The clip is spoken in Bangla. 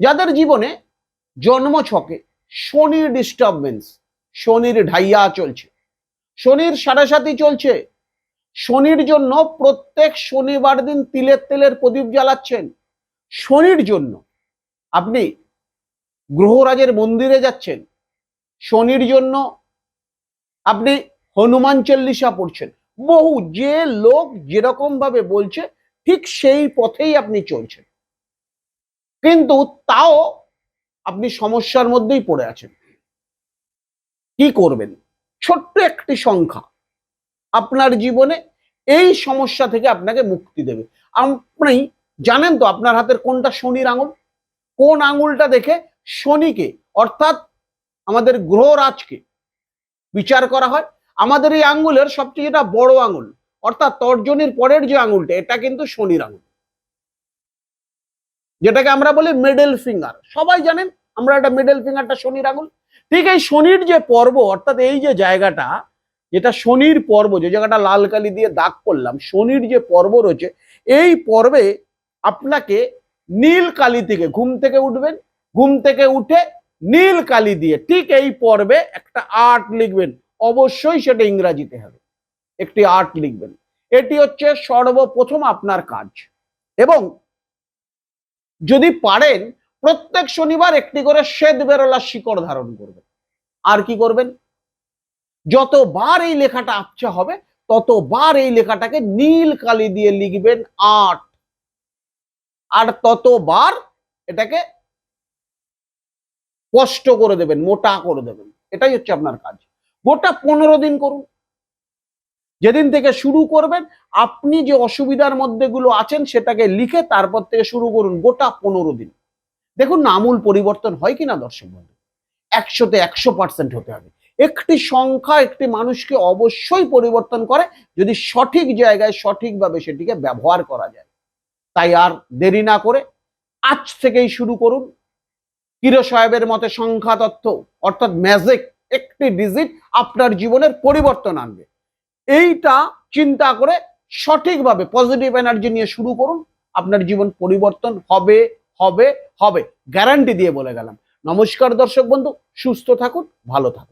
যাদের জীবনে জন্ম ছকে শনির ডিস্টারবেন্স শনির ঢাইয়া চলছে। শনির সাড়ে সাথী চলছে। শনির জন্য প্রত্যেক শনিবার দিন তিলের তেলের প্রদীপ জ্বালাচ্ছেন। শনির জন্য আপনি গ্রহরাজের মন্দিরে যাচ্ছেন। শনির জন্য আপনি হনুমান চল্লিশা পড়ছেন। বহু যে লোক যেরকম ভাবে বলছে, ঠিক সেই পথেই আপনি চলছেন। কিন্তু তাও আপনি সমস্যার মধ্যেই পড়ে আছেন। কি করবেন? ছোট্ট একটি সংখ্যা আপনার জীবনে এই সমস্যা থেকে আপনাকে মুক্তি দেবে। আপনি জানেন তো আপনার হাতের কোনটা শনির আঙুল? কোন আঙুলটা দেখে শনিকে, অর্থাৎ আমাদের গ্রহরাজকে বিচার করা হয়? আমাদের এই আঙ্গুলের সবচেয়ে যেটা বড় আঙুল, অর্থাৎ তর্জনীর পরের যে আঙুলটা, এটা কিন্তু শনির আঙুল। যেটাকে আমরা বলি মিডল ফিঙ্গার সবাই জানেন আমরা একটা মিডল ফিঙ্গারটা শনির আঙুল। ঠিক এই শনির যে পর্ব, অর্থাৎ এই যে জায়গাটা, যেটা শনির পর্ব, যে জায়গাটা লাল কালি দিয়ে দাগ করলাম, শনির যে পর্ব রয়েছে, এই পর্বে আপনাকে নীল কালি থেকে ঘুম থেকে উঠবেন, ঘুম থেকে উঠে নীল কালি দিয়ে ঠিক এই পর্বে একটা আর্ট লিখবেন। অবশ্যই সেটা ইংরাজিতে হবে। একটি আর্ট লিখবেন। এটি হচ্ছে সর্বপ্রথম আপনার কাজ। এবং যদি পারেন, প্রত্যেক শনিবার একটি করে শ্বেত বেরোলা শিকড় ধারণ করবেন। আর কি করবেন? যতবার এই লেখাটা আচ্ছা হবে, ততবার এই লেখাটাকে নীল কালি দিয়ে লিখবেন আট। আর ততবার এটাকে স্পষ্ট করে দেবেন, মোটা করে দেবেন। এটাই হচ্ছে আপনার কাজ। গোটা পনেরো দিন করুন। যেদিন থেকে শুরু করবেন, আপনি যে অসুবিধার মধ্যে গুলো আছেন সেটাকে লিখে তারপর থেকে শুরু করুন গোটা পনেরো দিন। দেখুন না, আমূল পরিবর্তন হয় কিনা দর্শক বন্ধু? একশোতে একশো পার্সেন্ট হতে হবে। একটি সংখ্যা একটি মানুষকে অবশ্যই পরিবর্তন করে যদি সঠিক জায়গায় সঠিকভাবে সেটিকে ব্যবহার করা যায়। তাই আর দেরি না করে আজ থেকেই শুরু করুন। কিরো সাহেবের মতে সংখ্যা তত্ত্ব অর্থাৎ ম্যাজিক একটি ডিজিট আপনার জীবনের পরিবর্তন আনবে। এইটা চিন্তা করে সঠিকভাবে পজিটিভ এনার্জি নিয়ে শুরু করুন, আপনার জীবন পরিবর্তন হবে হবে হবে। গ্যারান্টি দিয়ে বলে গেলাম। নমস্কার দর্শক বন্ধু, সুস্থ থাকুন, ভালো থাকুন।